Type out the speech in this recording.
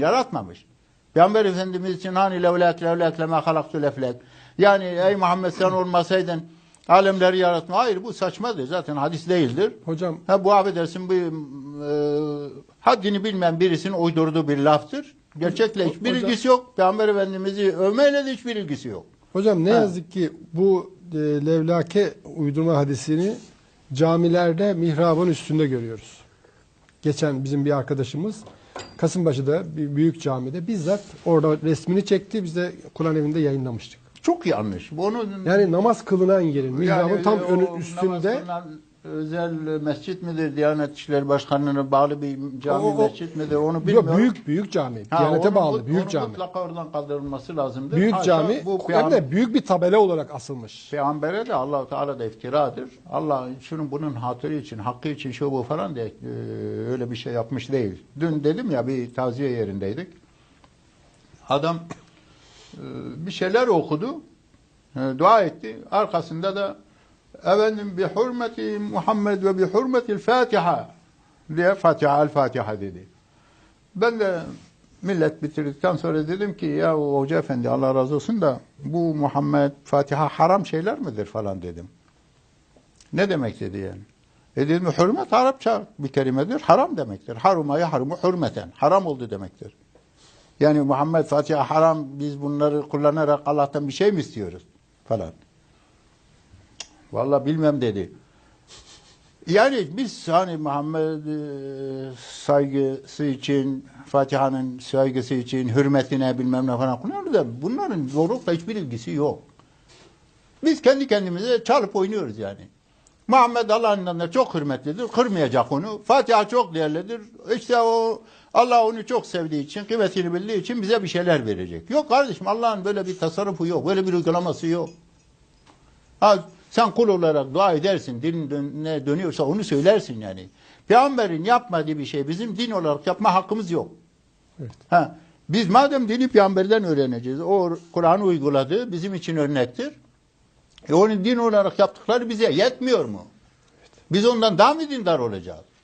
Yaratmamış. Peygamber Efendimiz için hani levlek levlek lema halaktu leflek. Yani ey Muhammed sen olmasaydın alemleri yaratma. Hayır bu saçmadır. Zaten hadis değildir. Hocam Ha bu affedersin bu e, haddini bilmeyen birisinin uydurduğu bir laftır. Gerçekle hiçbir hocam- ilgisi yok. Peygamber Efendimiz'i övmeyle de hiçbir ilgisi yok. hocam ne Ha. yazık ki bu e, levlake uydurma hadisini camilerde mihrabın üstünde görüyoruz. Geçen bizim bir arkadaşımız Kasımpaşa'da bir büyük camide bizzat orada resmini çekti. Biz de Kur'an evinde yayınlamıştık. Çok yanlış. Bunu Yani namaz kılınan yerin mihrabın tam önü namaz üstünde kılınan özel mescit midir? Diyanet İşleri Başkanlığı'na bağlı bir cami O- o- mescit midir? Onu bilmiyorum. Yok, büyük büyük cami. Ha, Diyanete onu bağlı büyük onu cami. Mutlaka oradan kaldırılması lazımdır. Büyük Haşa, cami Bu hem de büyük bir tabela olarak asılmış. peygambere de allah Teala da iftiradır. Allah şunun bunun hatırı için, hakkı için şu bu falan diye e, öyle bir şey yapmış değil. Dün dedim ya bir taziye yerindeydik. Adam e, bir şeyler okudu. e, dua etti. Arkasında da efendim bi hürmeti Muhammed ve bi hürmetil Fatiha diye Fatiha el Fatiha dedi. Ben de millet bitirdikten sonra dedim ki ya hoca efendi Allah razı olsun da bu Muhammed Fatiha haram şeyler midir falan dedim. Ne demek dedi yani. E dedim hürmet Arapça bir kelimedir. Haram demektir. Harumaya harumu hürmeten. Haram oldu demektir. Yani Muhammed Fatiha haram biz bunları kullanarak Allah'tan bir şey mi istiyoruz falan. Vallahi bilmem dedi. Yani biz hani Muhammed e, saygısı için, Fatiha'nın saygısı için, hürmetine bilmem ne falan kullanıyoruz da bunların doğrulukla hiçbir ilgisi yok. Biz kendi kendimize çalıp oynuyoruz yani. Muhammed Allah'ın çok hürmetlidir, kırmayacak onu. Fatiha çok değerlidir. İşte o Allah onu çok sevdiği için, kıymetini bildiği için bize bir şeyler verecek. Yok kardeşim Allah'ın böyle bir tasarrufu yok, böyle bir uygulaması yok. Ha, sen kul olarak dua edersin, din dön- ne dönüyorsa onu söylersin yani. Peygamberin yapmadığı bir şey bizim din olarak yapma hakkımız yok. Evet. Ha, biz madem dini peygamberden öğreneceğiz, o Kur'an uyguladığı bizim için örnektir. E onun din olarak yaptıkları bize yetmiyor mu? Biz ondan daha mı dindar olacağız?